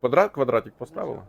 Квадрат, квадратик поставила.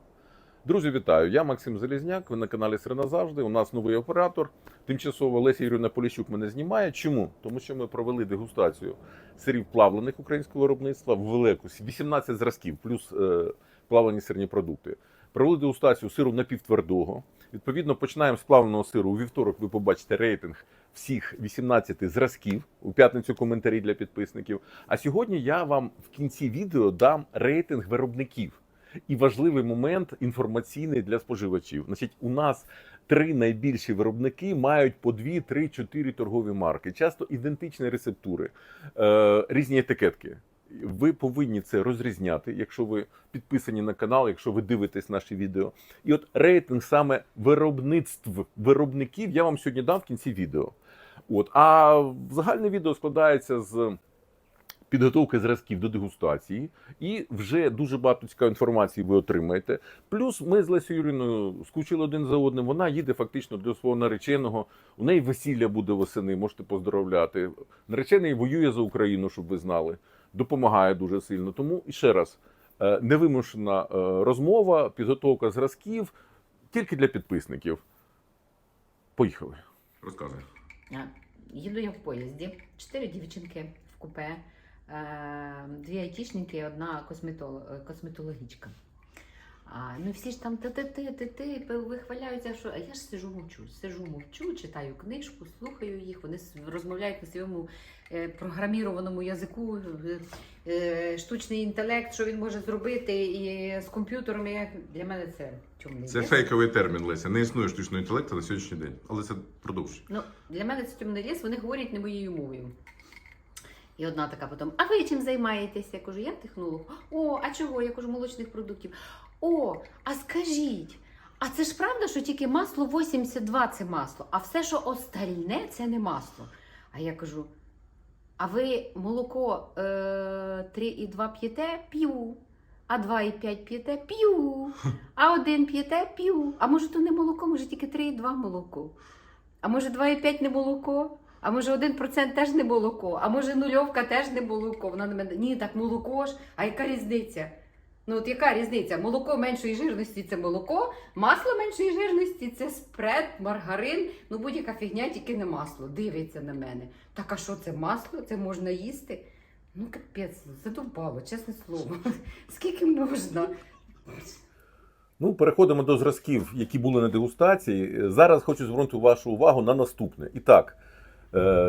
Друзі, вітаю! Я Максим Залізняк. Ви на каналі Сирена завжди. У нас новий оператор. Тимчасово Леся Юрівна Поліщук мене знімає. Чому? Тому що ми провели дегустацію сирів плавлених українського виробництва в велику 18 зразків, плюс е, плавлені сирні продукти. Провели дегустацію сиру напівтвердого. Відповідно, починаємо з плавленого сиру. У вівторок ви побачите рейтинг всіх 18 зразків. У п'ятницю коментарі для підписників. А сьогодні я вам в кінці відео дам рейтинг виробників. І важливий момент інформаційний для споживачів. Значить, у нас три найбільші виробники мають по дві, три, чотири торгові марки, часто ідентичні рецептури, е, різні етикетки. Ви повинні це розрізняти, якщо ви підписані на канал, якщо ви дивитесь наші відео. І от рейтинг саме виробництв виробників я вам сьогодні дам в кінці відео. От, а загальне відео складається з підготовки зразків до дегустації, і вже дуже багато цікавої інформації ви отримаєте. Плюс ми з Лесією Юріною скучили один за одним. Вона їде фактично до свого нареченого. У неї весілля буде восени, можете поздоровляти. Наречений воює за Україну, щоб ви знали. Допомагає дуже сильно. Тому і ще раз, е, невимушена е, розмова, підготовка зразків тільки для підписників. Поїхали. Розказуй. Їду я в поїзді, чотири дівчинки в купе, е, дві айтішники і одна косметологічка. А, ну всі ж там ти-ти-ти, ти-ти, вихваляються, що а я ж сижу мовчу, сижу мовчу, читаю книжку, слухаю їх, вони розмовляють на своєму е, програмірованому язику, е, е, штучний інтелект, що він може зробити, і з комп'ютером. Для мене це чому Це фейковий термін, Леся. Не існує штучного інтелекту на сьогоднішній день. Але це продовж. Ну, для мене це темний ліс, вони говорять не моєю мовою. І одна така потім, а ви чим займаєтеся? Я кажу, я технолог. О, а чого? Я кажу, молочних продуктів. О, а скажіть, а це ж правда, що тільки масло 82 це масло, а все, що остальне, це не масло. А я кажу: а ви молоко е, 3,2 п'єте? П'ю. А 2,5 п'єте? П'ю. А 1 п'єте? П'ю. А може то не молоко, може тільки 3,2 молоко. А може 2,5 не молоко? А може 1% теж не молоко? А може нульовка теж не молоко? Вона на мене, ні, так молоко ж. А яка різниця? Ну от яка різниця? Молоко меншої жирності це молоко, масло меншої жирності це спред, маргарин, ну будь-яка фігня, тільки не масло. Дивиться на мене. Так а що це масло? Це можна їсти? Ну капець, задовбало, чесне слово. Скільки можна? Ну, переходимо до зразків, які були на дегустації. Зараз хочу звернути вашу увагу на наступне. І так,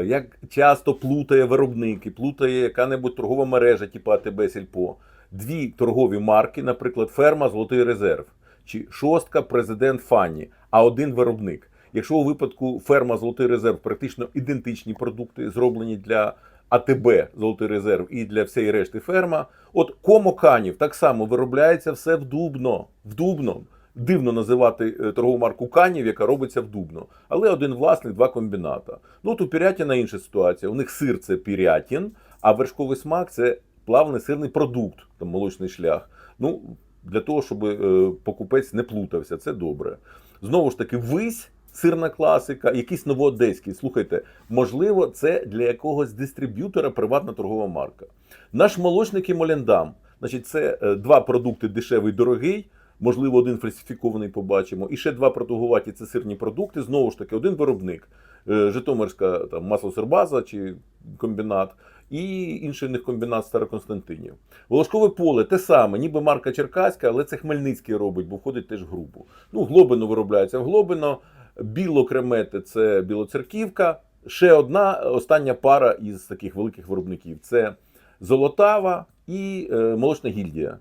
як часто плутає виробник і плутає яка-небудь торгова мережа, типу АТБ Сільпо, дві торгові марки, наприклад, ферма Золотий резерв чи шостка президент Фанні, а один виробник. Якщо у випадку ферма Золотий резерв практично ідентичні продукти, зроблені для АТБ Золотий резерв і для всієї решти ферма, от Комо Канів так само виробляється все в Дубно. В Дубно. Дивно називати е, торгову марку Канів, яка робиться в Дубно. Але один власник, два комбіната. Ну, от у Пірятіна інша ситуація. У них сир це Пірятін, а вершковий смак це плавний сирний продукт, там молочний шлях. Ну, для того, щоб е, покупець не плутався, це добре. Знову ж таки, вись. Сирна класика, якийсь новоодеський. Слухайте, можливо, це для якогось дистриб'ютора приватна торгова марка. Наш молочник і Молендам. Значить, це е, два продукти дешевий, дорогий. Можливо, один фальсифікований побачимо. І ще два продовгуваті це сирні продукти. Знову ж таки, один виробник. Е, Житомирська там маслосербаза чи комбінат, і інший них комбінат Староконстантинів. Волошкове поле те саме, ніби марка Черкаська, але це Хмельницький робить, бо входить теж в групу. Ну, Глобино виробляється в Глобино, білокремети це білоцерківка. Ще одна остання пара із таких великих виробників це Золотава і е, молочна гільдія.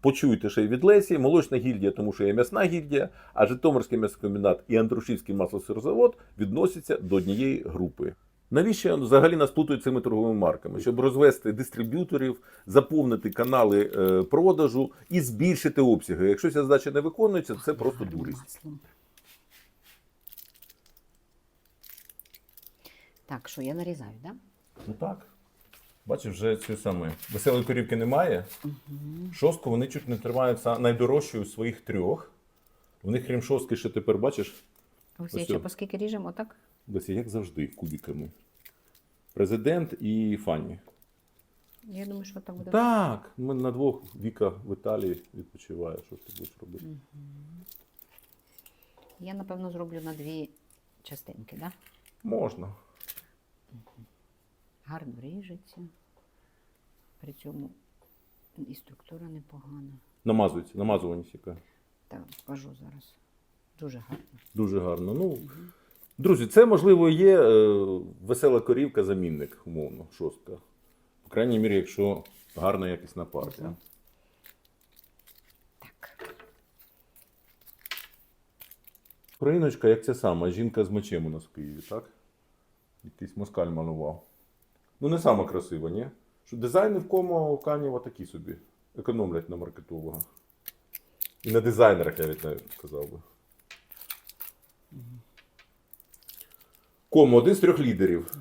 Почуйте ще й від Лесі, молочна гільдія, тому що є м'ясна гільдія, а Житомирський м'ясокомбінат і Андрушівський маслосирозавод відносяться до однієї групи. Навіщо взагалі нас плутають цими торговими марками? Щоб розвести дистриб'юторів, заповнити канали е, продажу і збільшити обсяги. Якщо ця задача не виконується, це просто дурість. Так, що я нарізаю, так? Да? Ну так. Бачиш, вже цієї саме веселої корівки немає. Шостку вони чуть не тримаються найдорожчою своїх трьох. В них, крім шостки, ще тепер бачиш, ще о. ріжемо, отак? Леся, як завжди, кубіками. Президент і Фанні. Я думаю, що так буде. Так, ми на двох Віка в Італії відпочиває. Що ж ти будеш робити? Мгм. Я, напевно, зроблю на дві частинки, да? Можна. Гарно ріжеться. При цьому і структура непогана. Намазується, намазуваність яка. Так, покажу зараз. Дуже гарно. Дуже гарно. Ну, друзі, це можливо є е, весела корівка, замінник, умовно, шостка. По крайній мірі, якщо гарна якісна партія. Так. Україночка, як ця сама, жінка з мечем у нас в Києві, так? Якийсь москаль малював. Ну, не сама красива, ні? Що дизайни в кому Канєва такі собі. Економлять на маркетолога. І на дизайнерах, я навіть сказав би. Комо один з трьох лідерів.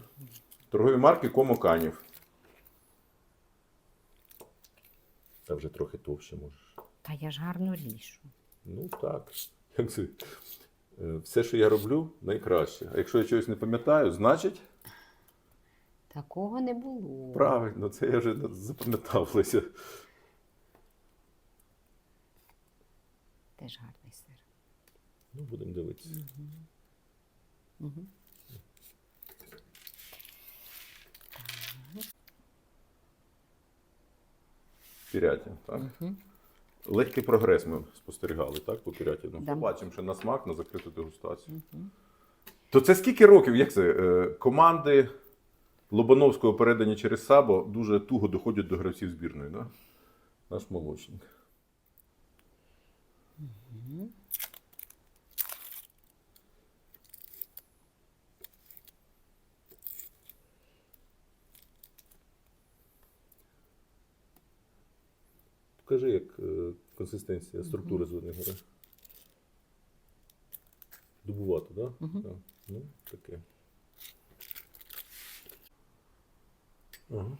Торгові марки Комо Канів. Та вже трохи товще можеш. Та я ж гарно ріжу. Ну так. Е, Все, що я роблю, найкраще. А якщо я чогось не пам'ятаю, значить Такого не було. правильно, це я вже запам'ятав Леся. Теж гарний сир. Ну, будемо дивитися. Угу. Пірятін, так? Угу. Легкий прогрес ми спостерігали, так, по Пірятіну. Да. Побачимо, що на смак, на закриту дегустацію. Угу. То це скільки років? Як це? Е, Команди Лобановського передані через Сабо дуже туго доходять до гравців збірної, да? Наш молочник. Покажи, як е, консистенція, структура зводної гори. Дубувато, так? Да? Мгм. Так. Ну, таке. Ага.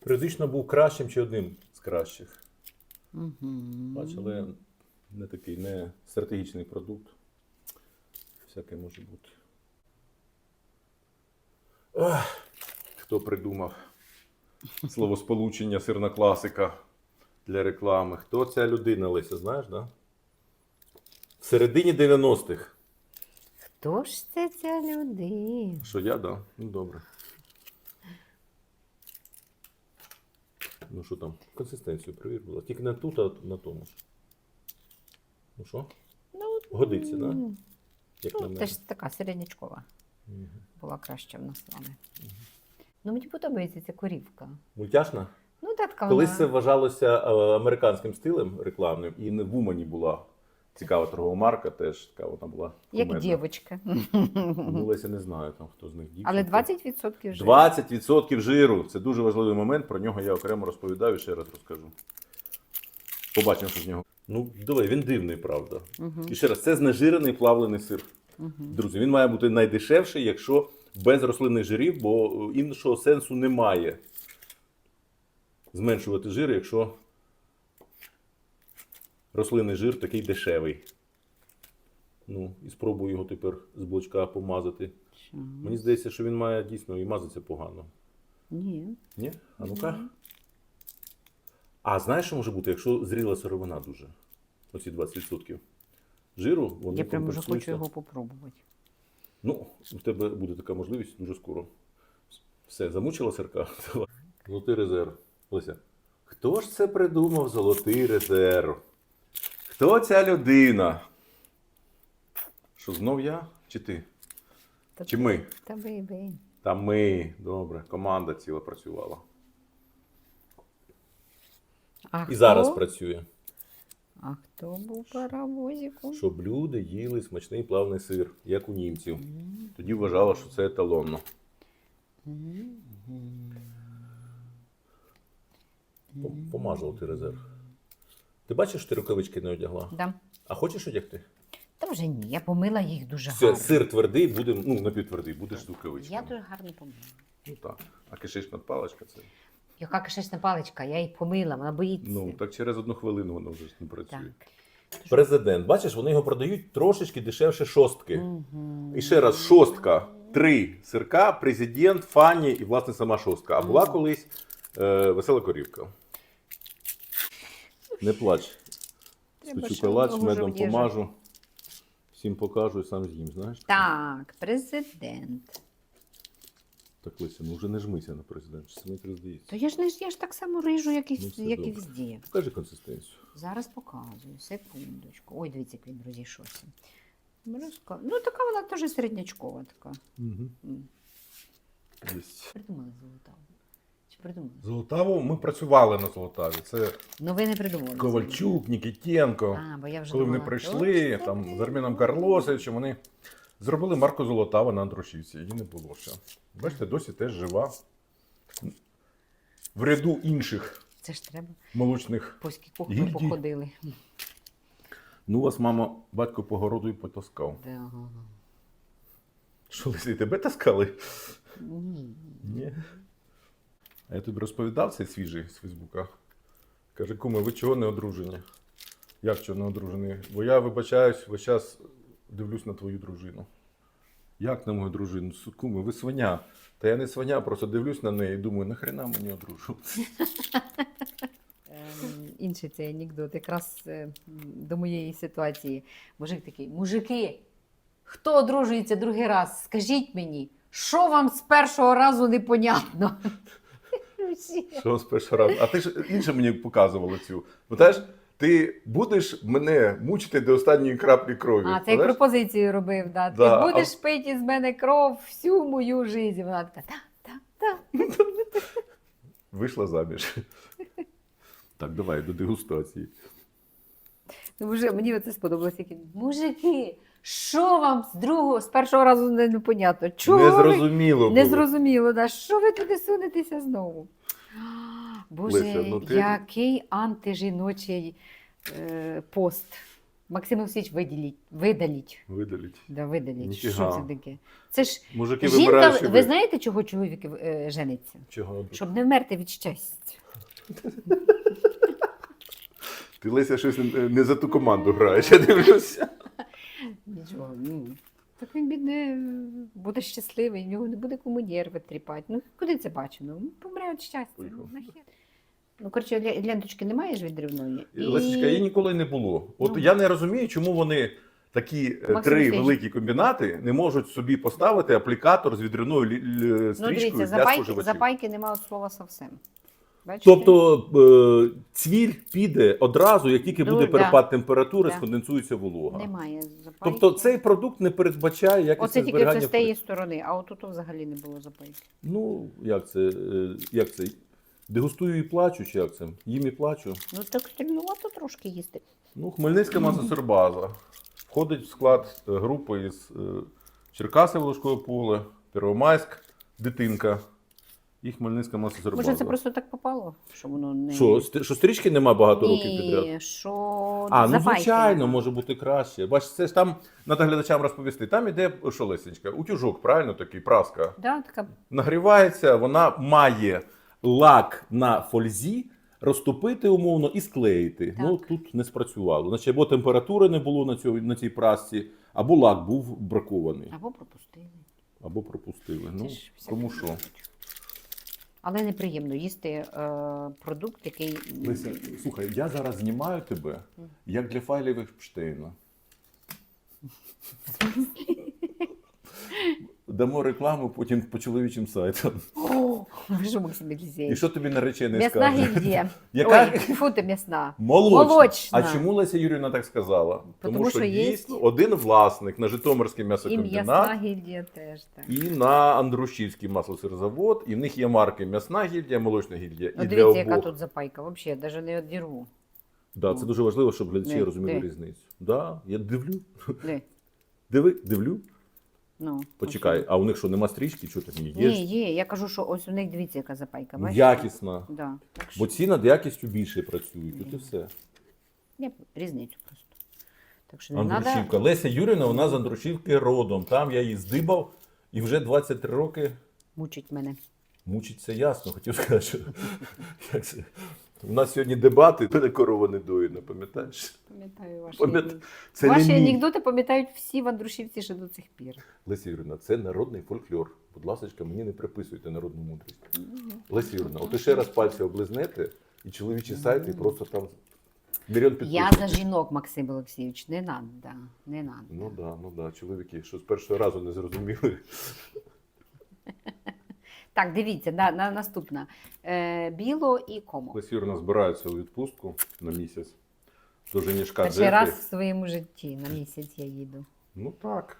Періодично був кращим чи одним з кращих. Угу. Бач, але не такий, не стратегічний продукт. Всяке може бути. Ах, хто придумав словосполучення сирна класика для реклами? Хто ця людина, Леся, знаєш, да? В середині 90-х. Хто ж це ця людина? Що я, да? Ну добре. Ну що там? Консистенцію перевір, будь ласка. Тільки не тут, а на тому ж. Ну що? Ну, Годиться, да? м, Як на Ну, мене. теж така середнячкова. Мгм. Була краща в нас з вами. Ну, мені подобається ця корівка. Мультяшна? Ну, так, така Колись вона... це вважалося е, американським стилем рекламним, і не в Умані була цікава торгова марка, теж така вона була. як кумедна. дівочка. Ну, Леся не знаю, там хто з них дівчинка. Але 20% вже. 20% жиру. Це дуже важливий момент. Про нього я окремо розповідаю і ще раз розкажу. Побачимо, що з нього. Ну, давай, він дивний, правда. Угу. І ще раз, це знежирений плавлений сир. Угу. Друзі, він має бути найдешевший, якщо без рослинних жирів, бо е, іншого сенсу немає. Зменшувати жир, якщо рослинний жир такий дешевий. Ну, і спробую його тепер з блочка помазати. Мені здається, що він має дійсно і мазатися погано. Ні. Ні? А ну-ка. А знаєш, що може бути, якщо зріла сировина дуже? Оці 20% жиру, вони Я прям вже хочу його попробувати. Ну, у тебе буде така можливість дуже скоро. Все, замучила сирка? Золотий резерв. Леся. Хто ж це придумав золотий резерв? Хто ця людина? Що знов я? Чи ти? Та, Чи ми? Та бейбей. Та ми. Добре, команда ціла працювала. А І хто? зараз працює. А хто був паровозиком? Щоб люди їли смачний плавний сир, як у німців. Тоді вважала, що це еталонно. Пом- Помажував резерв. Ти бачиш, що ти рукавички не одягла? Да. А хочеш одягти? Та вже ні, я помила їх дуже Все, гарно. сир твердий, буде, ну, напівтвердий, будеш з рукавичками. Я дуже гарно помила. Ну так. А кишечна паличка це. Яка кишечна паличка, я її помила, вона боїться. Ну, так через одну хвилину воно вже ж не працює. так. Президент, бачиш, вони його продають трошечки дешевше шостки. І ще раз, шостка. Три сирка, президент, фані і, власне, сама шостка. А була колись е, весела корівка. Не плач. Спечу калач, медом помажу. Всім покажу і сам з'їм, знаєш? Так, президент. Так, Леся, ну вже не жмися на президент, чи це мені так здається. То я ж не ж- я ж так само рижу, як і, Ну, як і везде. Покажи консистенцію. Зараз показую, секундочку. Ой, дивіться, як він розійшовся. Розка- Ну, така вона теж середнячкова така. Угу. Придумали золотаву. Придумали? Золотаву ми працювали на Золотаві. Це Ну ви не придумали. Ковальчук, Нікітєнко. А, бо я вже Коли вони думала, прийшли там з Арміном Карлосовичем, вони зробили марку Золотава на Андрушівці. Її не було ще. Бачите, досі теж жива. В ряду інших Це ж треба. молочних. По скількох Гільдій. походили. Ну, вас, мама, батько по городу і потаскав. Да, ага. Що, і тебе таскали? Ні. Ні. А я тобі розповідав цей свіжий з Фейсбука. Каже, куме, ви чого не одружені? Як чого не одружені? Бо я вибачаюсь, весь час дивлюсь на твою дружину. Як на мою дружину? Куме, ви свиня. Та я не свиня, просто дивлюсь на неї і думаю, нахрена мені одружуватися? Ем, Інший цей анекдот, якраз е, до моєї ситуації. Мужик такий, мужики, хто одружується другий раз? Скажіть мені, що вам з першого разу непонятно? Всі. Що з першого разу? А ти ж інше мені показувала цю. Бо теж ти будеш мене мучити до останньої краплі крові. А, це як пропозицію робив. Да. Ти Да, а- будеш пити з мене кров всю мою життя. Вона така, так, так, так. Вийшла заміж. Так, давай до дегустації. Ну, вже мені оце сподобалося. Мужики, що вам з другого, з першого разу не, непонятно? Чого ви Незрозуміло Не зрозуміло, да? що ви туди сунетеся знову? Боже, Леся, ну ти- який антижіночий е, пост. Максим Олексійович, виділіть, видаліть. Видаліть. Да, видаліть. Ніфіга. Що це таке? Це ж Мужики жінка, вибирають. ви знаєте, чого чоловік е, жениться? Чого? Щоб не вмерти від щастя. Ти Леся щось не, не за ту команду граєш, я дивлюся. Нічого. Ну. Так він, бідне, буде щасливий, в нього не буде кому нерви тріпати. Ну, куди це бачено? Ну, помре від щастя. Поїхав. Ну, нахер. Ну, коротше, ленточки немає ж відривної. І- Лесечка, її ніколи не було. От Ну. я не розумію, чому вони такі е, Максим три Олексійович. великі комбінати не можуть собі поставити аплікатор з відривною лі- лі- Ну, стрічкою дивіться, для запайки, споживачів. запайки немає слова совсем. Бачите? Тобто е, цвіль піде одразу, як тільки Ну, буде перепад температури, Да. сконденсується волога. немає запайки. Тобто цей продукт не передбачає якісне Оце тільки це з тієї сторони, а отут взагалі не було запайки. Ну, як це, е, як це? Дегустую і плачу, чи як це? Їм і плачу. Ну так стрільнувато трошки їсти. Ну, Хмельницька масосербаза. Входить в склад е, групи із Черкаси Волошкове поле, Первомайськ, дитинка і Хмельницька масосербаза. Може, це просто так попало, що воно не. Що, ст- що стрічки нема багато років підряд? Ні, що А, ну запайки звичайно, може бути краще. Бач, це ж там треба глядачам розповісти. Там іде що Лесенечка, утюжок, правильно такий, праска. Да, така Нагрівається, вона має лак на фользі, розтопити умовно і склеїти. Так. Ну тут не спрацювало. Значить, або температури не було на, цьому, на цій прасці, або лак був бракований, або пропустили. або пропустили. Це Ну, ж всяке кому що. може бути. Але неприємно їсти е, продукт, який. Леся, слухай, я зараз знімаю тебе як для файлів Епштейна. Дамо рекламу потім по чоловічим сайтам. Ви що, І що тобі наречений М'ясна скаже? гільдія. Яка? Ой, фу ти м'ясна. Молочна. Молочна. А чому Леся Юрівна так сказала? Тому, що, що є- один власник на Житомирський І м'ясокомбінат м'ясна гільдія теж так. і на Андрушівський маслосирзавод, і в них є марки м'ясна гільдія, молочна гільдія. Ну, і для дивіться, яка обох. тут запайка. Взагалі, навіть не одірву. Да, це дуже важливо, щоб глядачі розуміли різницю. Да, я дивлю. Диви, дивлю. Ну, Почекай, а у них що, нема стрічки? Чого там є? Ні, є. Я кажу, що ось у них дивіться, яка запайка. Бачите? Якісна. Да. Так що Бо ці над якістю більше працюють. От і все. я різницю просто. Так що не Андрушівка. треба. Леся Юрівна, вона з Андрушівки родом. Там я її здибав і вже 23 роки Мучить мене. Мучиться ясно, хотів сказати, що як це? У нас сьогодні дебати, мене корова не доїна, пам'ятаєш? Пам'ятаю ваші, Пам'ят-. Це ваші не анекдоти пам'ятають всі вандрушівці ще до цих пір. Леся Юрівна, це народний фольклор. Будь ласка, мені не приписуйте народну мудрість. Леся Юрівна, от ще раз пальці облизнете, і чоловічі сайти просто там мільйон Я за жінок, Максим Олексійович, не надо, не надо. Ну да, ну да, чоловіки, що з першого разу не зрозуміли. Так, дивіться, на, на, наступна. Е, біло і комо. Леся Юрівна збирається у відпустку на місяць. До женішка Перший раз в своєму житті на місяць я їду. Ну так.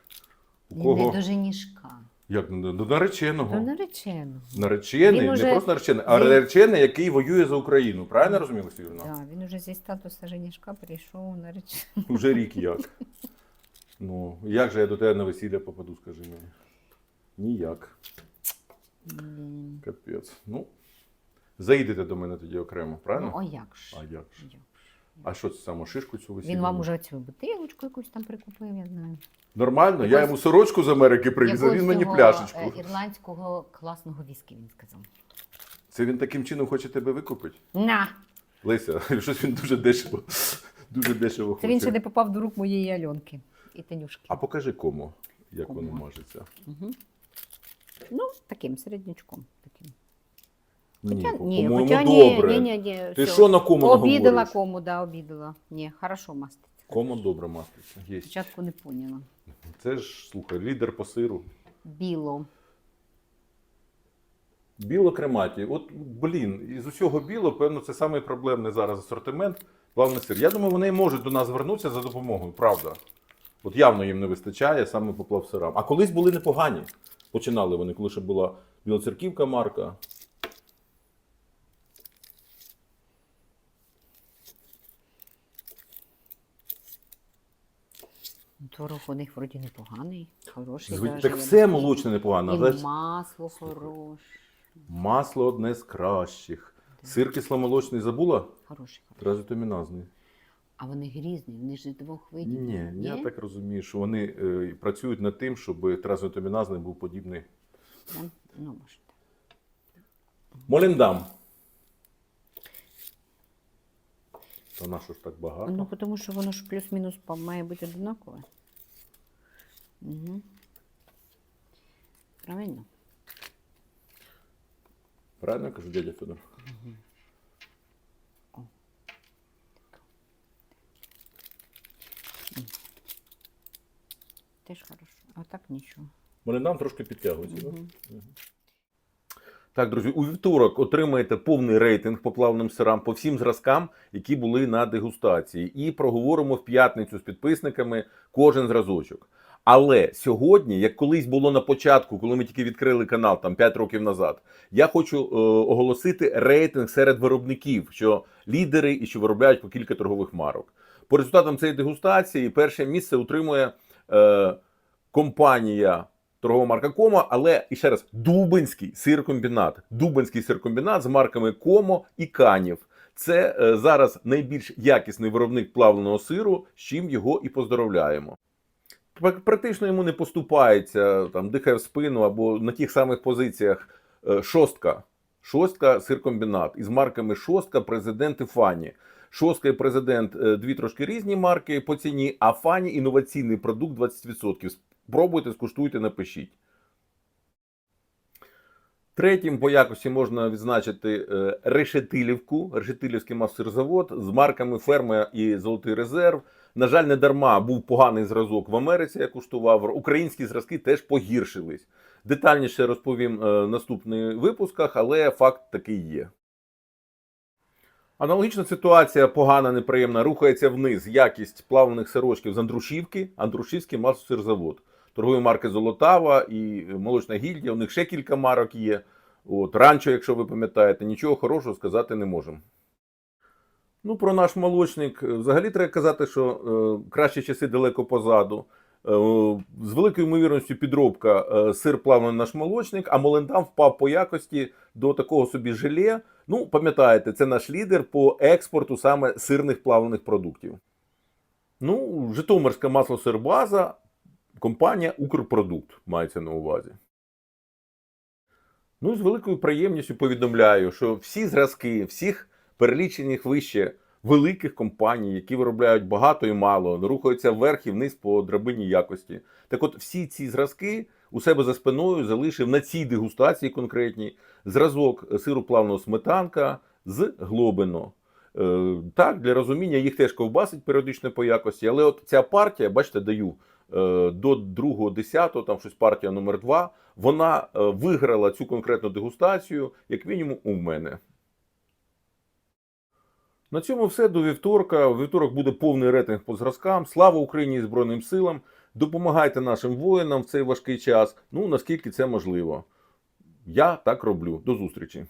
У кого? Не до женішка, Як до, нареченого? до нареченого. Наречений, Він не уже- просто наречений, а він- наречений, який воює за Україну. Правильно розуміли, Леся Юрівна? Да, він уже зі статусу женішка прийшов наречений. Уже рік як. Ну, як же я до тебе на весілля попаду, скажи мені? Ніяк. Блін. Капець. Ну, заїдете до мене тоді окремо, Ну, правильно? а як ж? А як ж? Як ж? А що це саме шишку цю весілля? Він вам уже цю бутилочку якусь там прикупив, я знаю. Нормально, я Якось- йому сорочку з Америки привіз, а Якогось він мені цього, пляшечку. е, Ірландського класного віскі, він сказав. Це він таким чином хоче тебе викупити? На! Леся, щось він дуже дешево. Дуже дешево Це він ще не попав до рук моєї Альонки і Танюшки. А покажи кому, як Кому? воно мажеться. Угу. Ну, таким середнячком. Таким. Ні, Хоча, ні, по-моєму, хоча ні, добре. ні, ні, ні, Ти всьо. що на кому Обідала говориш? кому, да, обідала. Ні, хорошо маститься. Кому добре маститься. Є. Спочатку не поняла. Це ж, слухай, лідер по сиру. Біло. Біло крематі. От, блін, із усього біло, певно, це самий проблемний зараз асортимент. Главний сир. Я думаю, вони можуть до нас звернутися за допомогою, правда. От явно їм не вистачає саме по плавсирам. А колись були непогані. Починали вони, коли ще була білоцерківка марка. Творог у них вроді непоганий, хороший. Зв... Так все молочне непогано. І але масло хороше. Масло одне з кращих. Сир кисломолочний забула? Хороший, хороший. Тразотоміназний. А вони грізні, вони ж двох видів. Ні, я так розумію, що вони е, працюють над тим, щоб тразотоміназний був подібний. Да? Ну, може. так. Моліндам. Та на що ж так багато? Ну, тому що воно ж плюс-мінус по- має бути однакове. Угу. Правильно? Правильно я кажу, дядя Федор? Теж хорошо. А так нічого. Моліндам трошки підтягується. да? Мгм. Так, друзі, у вівторок отримаєте повний рейтинг по плавним сирам по всім зразкам, які були на дегустації, і проговоримо в п'ятницю з підписниками кожен зразочок. Але сьогодні, як колись було на початку, коли ми тільки відкрили канал там 5 років назад, я хочу е, оголосити рейтинг серед виробників, що лідери і що виробляють по кілька торгових марок. По результатам цієї дегустації перше місце утримує е, компанія торгова марка Комо, але і ще раз Дубинський сиркомбінат. Дубинський сиркомбінат з марками Комо і Канів. Це е, зараз найбільш якісний виробник плавленого сиру, з чим його і поздоровляємо. Практично йому не поступається, там дихає в спину або на тих самих позиціях е, шостка. Шостка сиркомбінат із марками Шостка, президент і Фані. Шостка і президент е, дві трошки різні марки по ціні, а Фані інноваційний продукт 20%. Спробуйте, скуштуйте, напишіть. Третім по якості можна відзначити е, Решетилівку, Решетилівський маслосирзавод з марками Ферма і Золотий резерв. На жаль, не дарма був поганий зразок в Америці, я куштував. Українські зразки теж погіршились. Детальніше розповім е, в наступних випусках, але факт такий є. Аналогічна ситуація погана, неприємна, рухається вниз. Якість плавлених сирочків з Андрушівки, Андрушівський маслосирзавод. Торгові марки Золотава і Молочна гільдія. У них ще кілька марок є. От, ранчо, якщо ви пам'ятаєте, нічого хорошого сказати не можемо. Ну, про наш молочник. Взагалі треба казати, що е, кращі часи далеко позаду. Е, з великою ймовірністю підробка е, сир плавлений наш молочник, а Молендам впав по якості до такого собі желе. Ну, пам'ятаєте, це наш лідер по експорту саме сирних плавлених продуктів. Ну, Житомирська масло-сирбаза, компанія Укрпродукт мається на увазі. Ну, з великою приємністю повідомляю, що всі зразки, всіх перелічених вище великих компаній, які виробляють багато і мало, рухаються вверх і вниз по драбині якості. Так от всі ці зразки у себе за спиною залишив на цій дегустації конкретній зразок сиру плавного сметанка з глобино. Е, так, для розуміння їх теж ковбасить періодично по якості, але от ця партія, бачите, даю е, до другого десятого, там щось партія номер 2 вона е, виграла цю конкретну дегустацію, як мінімум, у мене. На цьому все до вівторка. У вівторок буде повний рейтинг по зразкам. Слава Україні і Збройним силам! Допомагайте нашим воїнам в цей важкий час. Ну наскільки це можливо. Я так роблю. До зустрічі.